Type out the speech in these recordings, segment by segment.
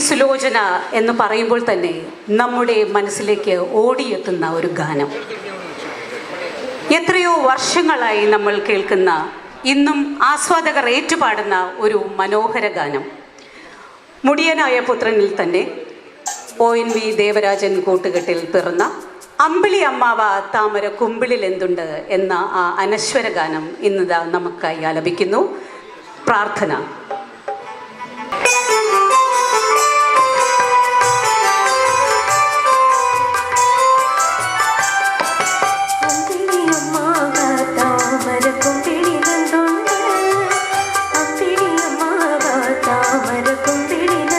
സുലോചന എന്ന് പറയുമ്പോൾ തന്നെ നമ്മുടെ മനസ്സിലേക്ക് ഓടിയെത്തുന്ന ഒരു ഗാനം. എത്രയോ വർഷങ്ങളായി നമ്മൾ കേൾക്കുന്ന ഇന്നും ആസ്വാദകർ ഏറ്റുപാടുന്ന ഒരു മനോഹര ഗാനം. മുടിയനായ പുത്രനിൽ തന്നെ ഒ എൻ വി ദേവരാജൻ കൂട്ടുകെട്ടിൽ പിറന്ന അമ്പിളി അമ്മാവ താമര കുമ്പിളിൽ എന്തുണ്ട് എന്ന ആ അനശ്വര ഗാനം ഇന്നിതാ നമുക്കായി ആലപിക്കുന്നു. പ്രാർത്ഥന. കുമ്പിടിന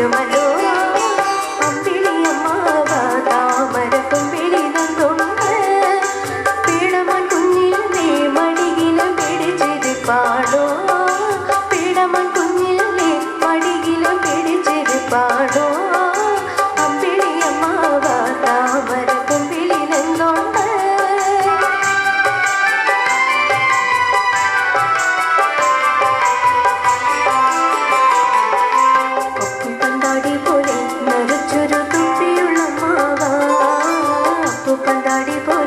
your money. பாடி போ